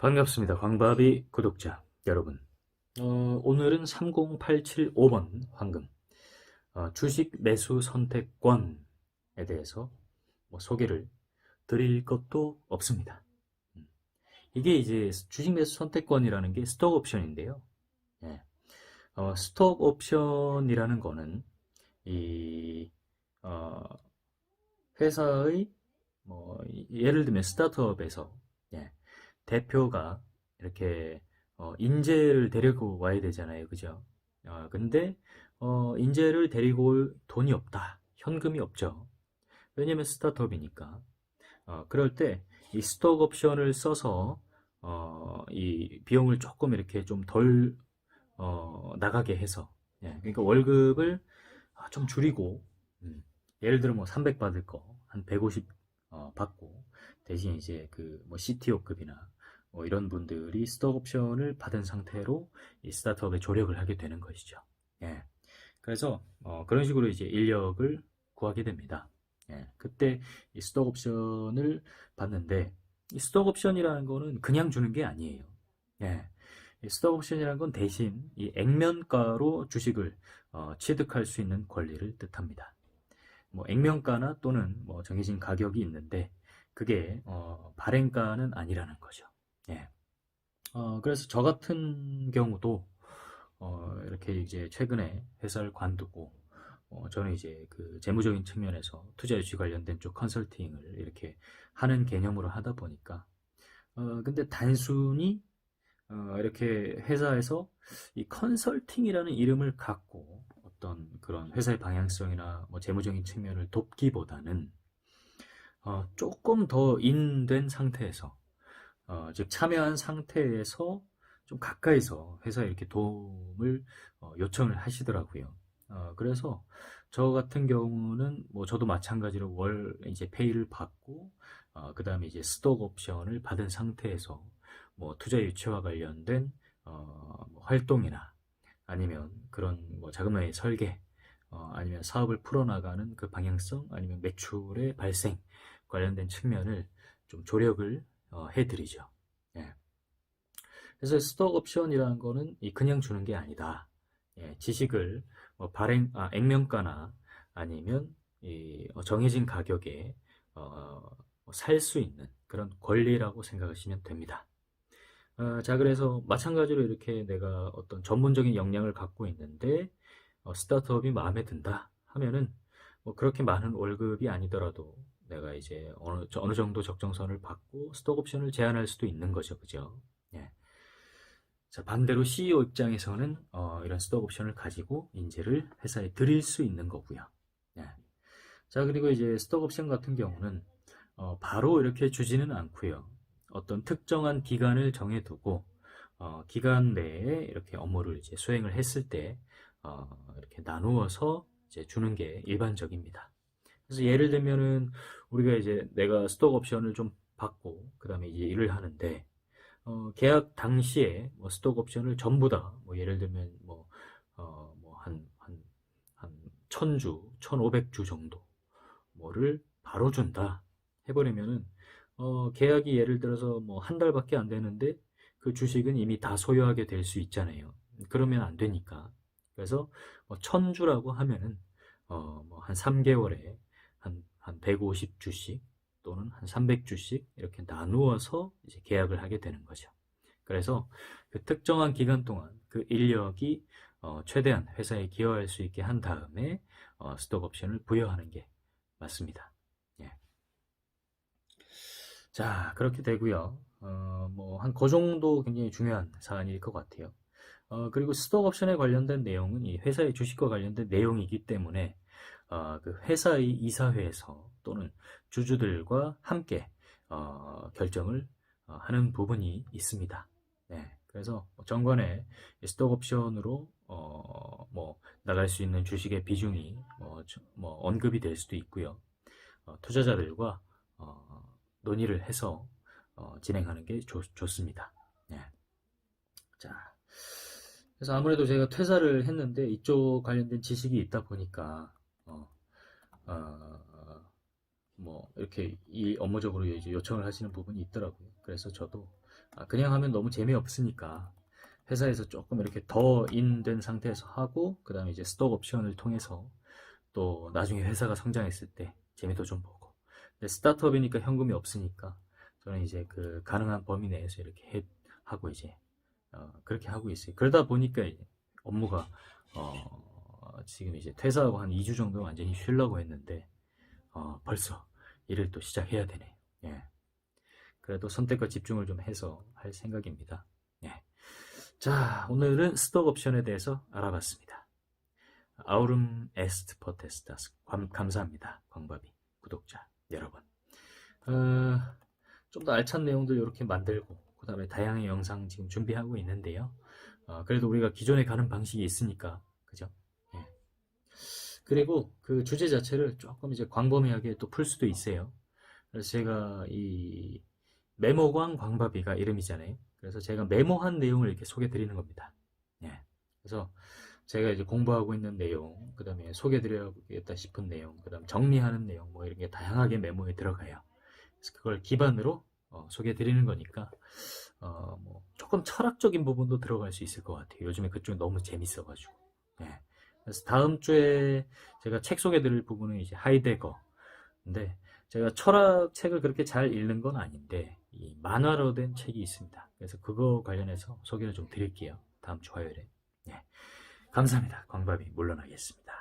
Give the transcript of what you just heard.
반갑습니다. 광바비 구독자 여러분. 어, 오늘은 30875번 황금 어, 주식 매수 선택권에 대해서 뭐 소개를 드릴 것도 없습니다. 음. 이게 이제 주식 매수 선택권이라는 게 스톡 옵션인데요. 예. 어, 스톡 옵션이라는 거는 이 어, 회사의 뭐 예를 들면 스타트업에서 예. 대표가 이렇게 어, 인재를 데리고 와야 되잖아요. 그죠? 어, 근데 어, 인재를 데리고 올 돈이 없다. 현금이 없죠. 왜냐면 스타트업이니까. 어, 그럴 때 이 스톡 옵션을 써서 어, 이 비용을 조금 이렇게 좀덜 어, 나가게 해서 예, 그러니까 월급을 아, 좀 줄이고 음, 예를 들어 뭐 300 받을 거 한 150 어, 받고 대신 이제 그 뭐 CTO급이나 뭐 이런 분들이 스톡 옵션을 받은 상태로 이 스타트업에 조력을 하게 되는 것이죠. 예. 그래서 어, 그런 식으로 이제 인력을 구하게 됩니다. 예. 그때 이 스톡 옵션을 받는데 이 스톡 옵션이라는 거는 그냥 주는 게 아니에요. 예. 이 스톡 옵션이라는 건 대신 이 액면가로 주식을 어, 취득할 수 있는 권리를 뜻합니다. 뭐 액면가나 또는 뭐 정해진 가격이 있는데 그게 어, 발행가는 아니라는 거죠. 예. 어, 그래서 저 같은 경우도 어, 이렇게 이제 최근에 회사를 관두고 어, 저는 이제 그 재무적인 측면에서 투자 유치 관련된 쪽 컨설팅을 이렇게 하는 개념으로 하다 보니까 어, 근데 단순히 어, 이렇게 회사에서 이 컨설팅이라는 이름을 갖고 어떤 그런 회사의 방향성이나 뭐 재무적인 측면을 돕기보다는 어, 조금 더 인된 상태에서 어, 즉 참여한 상태에서 좀 가까이서 회사에 이렇게 도움을 어, 요청을 하시더라고요. 어, 그래서 저 같은 경우는 뭐 저도 마찬가지로 월 이제 페이를 받고 어, 그 다음에 이제 스톡 옵션을 받은 상태에서 뭐 투자 유치와 관련된 어, 뭐 활동이나 아니면 그런 뭐 자금의 설계 어, 아니면 사업을 풀어나가는 그 방향성 아니면 매출의 발생 관련된 측면을 좀 조력을 어, 해드리죠. 예. 그래서 스톡 옵션이라는 거는 이 그냥 주는 게 아니다. 예, 지식을 뭐 발행, 아, 액면가나 아니면 이 어, 정해진 가격에 어, 살수 있는 그런 권리라고 생각하시면 됩니다. 어, 자, 그래서 마찬가지로 이렇게 내가 어떤 전문적인 역량을 갖고 있는데 어, 스타트업이 마음에 든다 하면은 뭐 그렇게 많은 월급이 아니더라도 내가 이제 어느, 어느 정도 적정선을 받고 스톡 옵션을 제한할 수도 있는 거죠. 그죠? 예. 자, 반대로 CEO 입장에서는 어, 이런 스톡 옵션을 가지고 인재를 회사에 드릴 수 있는 거고요. 예. 자, 그리고 이제 스톡 옵션 같은 경우는 어, 바로 이렇게 주지는 않고요. 어떤 특정한 기간을 정해두고 어, 기간 내에 이렇게 업무를 이제 수행을 했을 때 어, 이렇게 나누어서 이제 주는 게 일반적입니다. 그래서 예를 들면은 우리가 이제 내가 스톡 옵션을 좀 받고 그 다음에 이제 일을 하는데 어, 계약 당시에 뭐 스톡 옵션을 전부 다 뭐 예를 들면 뭐 어, 뭐한한한 천주, 천오백 주 정도 뭐를 바로 준다 해버리면은 어, 계약이 예를 들어서 뭐 한 달밖에 안 되는데 그 주식은 이미 다 소유하게 될 수 있잖아요. 그러면 안 되니까. 그래서 뭐 천주라고 하면은 어, 뭐한 3개월에 한, 한 150주씩 또는 한 300주씩 이렇게 나누어서 이제 계약을 하게 되는 거죠. 그래서 그 특정한 기간 동안 그 인력이 어, 최대한 회사에 기여할 수 있게 한 다음에 어, 스톡 옵션을 부여하는 게 맞습니다. 예. 자, 그렇게 되고요. 어, 뭐, 한 그 정도 굉장히 중요한 사안일 것 같아요. 어, 그리고 스톡 옵션에 관련된 내용은 이 회사의 주식과 관련된 내용이기 때문에 어, 그 회사의 이사회에서 또는 주주들과 함께 어, 결정을 어, 하는 부분이 있습니다. 네, 그래서 정관에 스톡 옵션으로 어, 뭐 나갈 수 있는 주식의 비중이 뭐, 저- 뭐 언급이 될 수도 있고요. 어, 투자자들과 어, 논의를 해서 어, 진행하는 게 좋, 좋습니다. 네. 자, 그래서 아무래도 제가 퇴사를 했는데 이쪽 관련된 지식이 있다 보니까 어, 어, 뭐 이렇게 이 업무적으로 요청을 하시는 부분이 있더라고요. 그래서 저도 아, 그냥 하면 너무 재미없으니까 회사에서 조금 이렇게 더 인된 상태에서 하고 그 다음에 이제 스톡 옵션을 통해서 또 나중에 회사가 성장했을 때 재미도 좀 보고 근데 스타트업이니까 현금이 없으니까 저는 이제 그 가능한 범위 내에서 이렇게 해, 하고 이제 어, 그렇게 하고 있어요. 그러다 보니까 업무가 어, 지금 이제 퇴사하고 한 2주 정도 완전히 쉬려고 했는데 어, 벌써 일을 또 시작해야 되네. 예. 그래도 선택과 집중을 좀 해서 할 생각입니다. 예. 자, 오늘은 스톡 옵션에 대해서 알아봤습니다. 아우름 에스트 포테스타스 감사합니다. 광밥이 구독자 여러분. 어, 좀 더 알찬 내용들 이렇게 만들고 그 다음에 다양한 영상 지금 준비하고 있는데요. 어, 그래도 우리가 기존에 가는 방식이 있으니까 그죠? 예. 그리고 그 주제 자체를 조금 이제 광범위하게 또 풀 수도 있어요. 그래서 제가 이 메모광 광바비가 이름이잖아요. 그래서 제가 메모한 내용을 이렇게 소개해 드리는 겁니다. 예. 그래서 제가 이제 공부하고 있는 내용, 그 다음에 소개해 드려야겠다 싶은 내용, 그 다음 정리하는 내용, 뭐 이런 게 다양하게 메모에 들어가요. 그래서 그걸 기반으로 어, 소개해 드리는 거니까, 어, 뭐 조금 철학적인 부분도 들어갈 수 있을 것 같아요. 요즘에 그쪽 너무 재밌어가지고. 예. 그래서 다음 주에 제가 책 소개해 드릴 부분은 이제 하이데거. 근데 제가 철학 책을 그렇게 잘 읽는 건 아닌데, 이 만화로 된 책이 있습니다. 그래서 그거 관련해서 소개를 좀 드릴게요. 다음 주 화요일에. 예. 감사합니다. 광밥이 물러나겠습니다.